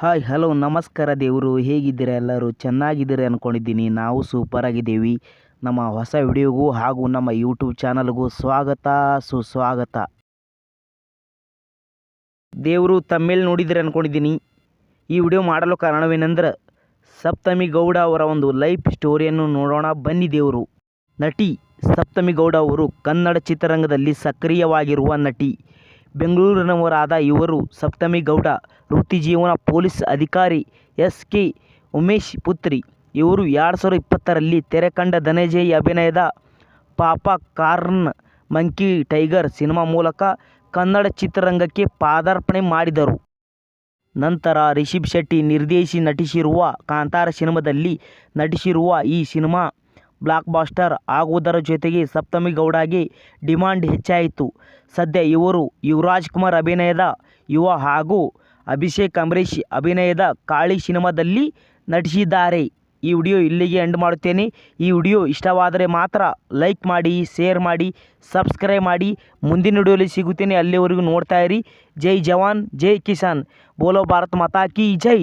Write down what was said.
Hi, hello, ನಮಸ್ಕಾರ ದೇವರು. ಹೇಗಿದ್ದೀರಾ ಎಲ್ಲರೂ? ಚೆನ್ನಾಗಿದ್ದೀರಿ ಅಂದ್ಕೊಂಡಿದ್ದೀನಿ ನಾವು ಸೂಪರ್ ಆಗಿದ್ದೀವಿ. ನಮ್ಮ ಹೊಸ ವಿಡಿಯೋಗೂ ಹಾಗೂ ನಮ್ಮ ಯೂಟ್ಯೂಬ್ ಚಾನಲ್ಗೂ ಸ್ವಾಗತ, ಸುಸ್ವಾಗತ. ದೇವರು, ತಮ್ಮೇಲೆ ನೋಡಿದ್ದೀರಿ ಅಂದ್ಕೊಂಡಿದ್ದೀನಿ ಈ ವಿಡಿಯೋ ಮಾಡಲು ಕಾರಣವೇನೆಂದ್ರೆ, ಸಪ್ತಮಿ ಗೌಡ ಅವರ ಒಂದು ಲೈಫ್ ಸ್ಟೋರಿಯನ್ನು ನೋಡೋಣ ಬನ್ನಿ ದೇವರು. ನಟಿ ಸಪ್ತಮಿ ಗೌಡ ಅವರು ಕನ್ನಡ ಚಿತ್ರರಂಗದಲ್ಲಿ ಸಕ್ರಿಯವಾಗಿರುವ ನಟಿ. ಬೆಂಗಳೂರಿನವರಾದ ಇವರು ಸಪ್ತಮಿ ಗೌಡ, ವೃತ್ತಿ ಜೀವನ ಪೊಲೀಸ್ ಅಧಿಕಾರಿ ಎಸ್ ಕೆ ಉಮೇಶ್ ಪುತ್ರಿ. ಇವರು ಎರಡು ಸಾವಿರದ ಇಪ್ಪತ್ತರಲ್ಲಿ ತೆರೆ ಕಂಡ ಧನಂಜಯ್ ಅಭಿನಯದ ಪಾಪ ಕಾರ್ನ್ ಮಂಕಿ ಟೈಗರ್ ಸಿನಿಮಾ ಮೂಲಕ ಕನ್ನಡ ಚಿತ್ರರಂಗಕ್ಕೆ ಪಾದಾರ್ಪಣೆ ಮಾಡಿದರು. ನಂತರ ರಿಷಬ್ ಶೆಟ್ಟಿ ನಿರ್ದೇಶಿ ನಟಿಸಿರುವ ಕಾಂತಾರ ಸಿನಿಮಾದಲ್ಲಿ ನಟಿಸಿರುವ ಈ ಸಿನಿಮಾ ಬ್ಲಾಕ್ ಬಾಸ್ಟರ್ ಆಗುವುದರ ಜೊತೆಗೆ ಸಪ್ತಮಿ ಗೌಡಾಗೆ ಡಿಮಾಂಡ್ ಹೆಚ್ಚಾಯಿತು. ಸದ್ಯ ಇವರು ಯುವರಾಜ್ ಕುಮಾರ್ ಅಭಿನಯದ ಯುವ ಹಾಗೂ ಅಭಿಷೇಕ್ ಅಂಬರೀಷ್ ಅಭಿನಯದ ಕಾಳಿ ಸಿನಿಮಾದಲ್ಲಿ ನಟಿಸಿದ್ದಾರೆ. ಈ ವಿಡಿಯೋ ಇಲ್ಲಿಗೆ ಎಂಡ್ ಮಾಡುತ್ತೇನೆ. ಈ ವಿಡಿಯೋ ಇಷ್ಟವಾದರೆ ಮಾತ್ರ ಲೈಕ್ ಮಾಡಿ, ಶೇರ್ ಮಾಡಿ, ಸಬ್ಸ್ಕ್ರೈಬ್ ಮಾಡಿ. ಮುಂದಿನ ವಿಡಿಯೋಲಿ ಸಿಗುತ್ತೇನೆ. ಅಲ್ಲಿವರೆಗೂ ನೋಡ್ತಾ ಇರಿ. ಜೈ ಜವಾನ್, ಜೈ ಕಿಸಾನ್. ಬೋಲೋ ಭಾರತ್ ಮಾತಾ ಕಿ ಜೈ.